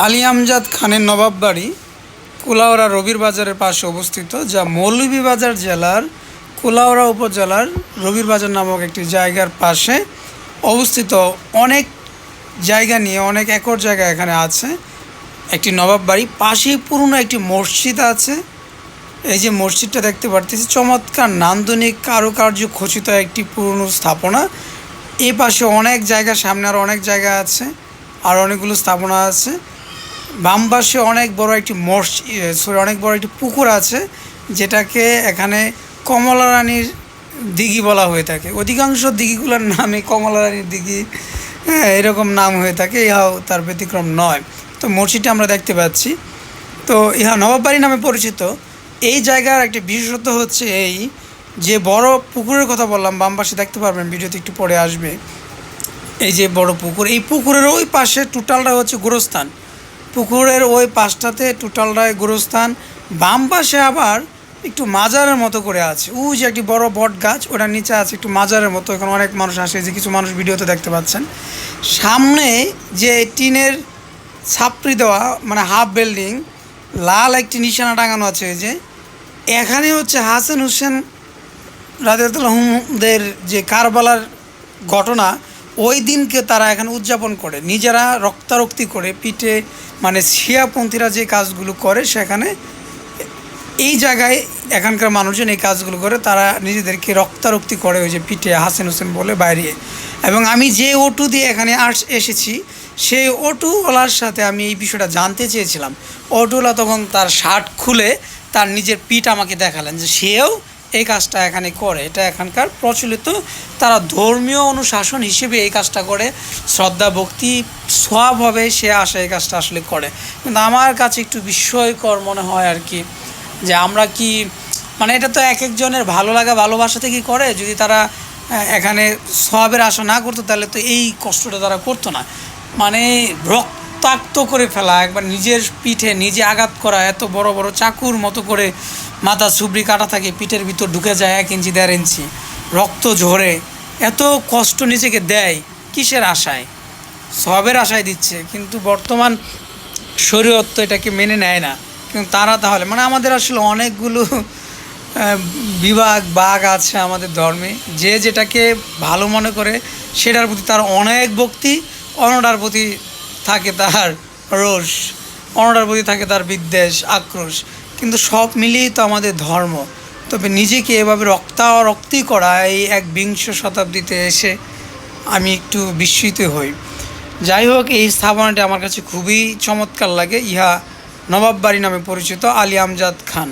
আলী আমজাদ খানের নবাব বাড়ি কুলাউড়া রবির বাজারের পাশে অবস্থিত, যা মৌলভীবাজার জেলার কুলাউড়া উপজেলার রবির বাজার নামক একটি জায়গার পাশে অবস্থিত। অনেক জায়গা নিয়ে, অনেক একর জায়গা এখানে আছে। একটি নবাব বাড়ি, পাশেই পুরনো একটি মসজিদ আছে। এই যে মসজিদটা দেখতে পারতেছি, চমৎকার নান্দনিক কারুকার্য খচিত একটি পুরনো স্থাপনা। এ পাশে অনেক জায়গা, সামনে আর অনেক জায়গা আছে, আর অনেকগুলো স্থাপনা আছে। বাম পাশে অনেক বড় একটি মসজিদ সরি অনেক বড় একটি পুকুর আছে, যেটাকে এখানে কমলা রানীর দিঘি বলা হয়ে থাকে। অধিকাংশ দিঘিগুলোর নামে কমলা রানীর দিঘি এরকম নাম হয়ে থাকে, ইহাও তার ব্যতিক্রম নয়। তো মসজিদটা আমরা দেখতে পাচ্ছি। তো ইহা নবাববাড়ি নামে পরিচিত। এই জায়গার একটি বিশেষত্ব হচ্ছে এই যে বড় পুকুরের কথা বললাম, বাম পাশে দেখতে পারবেন, ভিডিওতে একটু পরে আসবে। এই যে বড় পুকুর, এই পুকুরের ওই পাশে টোটালটা হচ্ছে গোরস্থান। পুকুরের ওই পাশটাতে টোটালটায় গোরস্থান। বাম পাশে আবার একটু মাজারের মতো করে আছে। ও যে একটি বড় বট গাছ, ওটার নিচে আছে একটু মাজারের মতো। এখানে অনেক মানুষ আসে যে কিছু মানুষ ভিডিওতে দেখতে পাচ্ছেন। সামনে যে টিনের ছাপড়ি দেওয়া মানে হাফ বিল্ডিং, লাল একটি নিশানা টাঙানো আছে যে। এখানে হচ্ছে হাসান হুসেন হোসেন রাজিয়াতুল্লাহদের যে কারবালার ঘটনা ওই দিনকে তারা এখানে উদযাপন করে। নিজেরা রক্তারক্তি করে, পিঠে মানে শিয়াপন্থীরা যে কাজগুলো করে সেখানে, এই জায়গায় এখানকার মানুষজন এই কাজগুলো করে, তারা নিজেদেরকে রক্তারক্তি করে ওই যে পিঠে হাসেন হোসেন বলে বাইরে। এবং আমি যে অটু দিয়ে এখানে আস, এসেছি, সেই অটোওয়ালার সাথে আমি এই বিষয়টা জানতে চেয়েছিলাম। অটোওয়ালা তখন তার শার্ট খুলে তার নিজের পিঠ আমাকে দেখালেন যে সেও এই কাজটা এখানে করে। এটা এখানকার প্রচলিত তারা ধর্মীয় অনুশাসন হিসেবে এই কাজটা করে। শ্রদ্ধা, ভক্তি, স্বভাবে সে আসে এই কাজটা আসলে করে। কিন্তু আমার কাছে একটু বিস্ময়কর মনে হয় আর কি, যে আমরা কি মানে এটা তো এক একজনের ভালো লাগা, ভালোবাসা থেকেই করে। যদি তারা এখানে সবের আশা না করতো, তাহলে তো এই কষ্টটা তারা করতো না। মানে রক্তাক্ত করে ফেলা, একবার নিজের পিঠে নিজে আঘাত করা, এত বড় বড় চাকুর মতো করে মাথা সুবড়ি কাটা থাকে, পিঠের ভিতর ঢুকে যায় এক ইঞ্চি, দেড় ইঞ্চি, রক্ত ঝরে, এত কষ্ট নিজেকে দেয় কিসের আশায়? সবের আশায় দিচ্ছে, কিন্তু বর্তমান শরীয়ত তো এটাকে মেনে নেয় না। কিন্তু তারা তাহলে মানে আমাদের আসলে অনেকগুলো বিভাগ, বাঘ আছে আমাদের ধর্মে, যে যেটাকে ভালো মনে করে, সেটার প্রতি তার অনেক ভক্তি, অন্যটার প্রতি থাকে তার রোষ অন্যটার প্রতি থাকে তার বিদ্বেষ, আক্রোশ। কিন্তু সব মিলিয়েই তো আমাদের ধর্ম। তবে নিজেকে এভাবে রক্তা রক্তারক্তি করা এই এক বিংশ শতাব্দীতে এসে আমি একটু বিস্মিত হই। যাই হোক, এই স্থাপনাটি আমার কাছে খুবই চমৎকার লাগে। ইহা নবাব বাড়ি নামে পরিচিত আলী আমজাদ খান।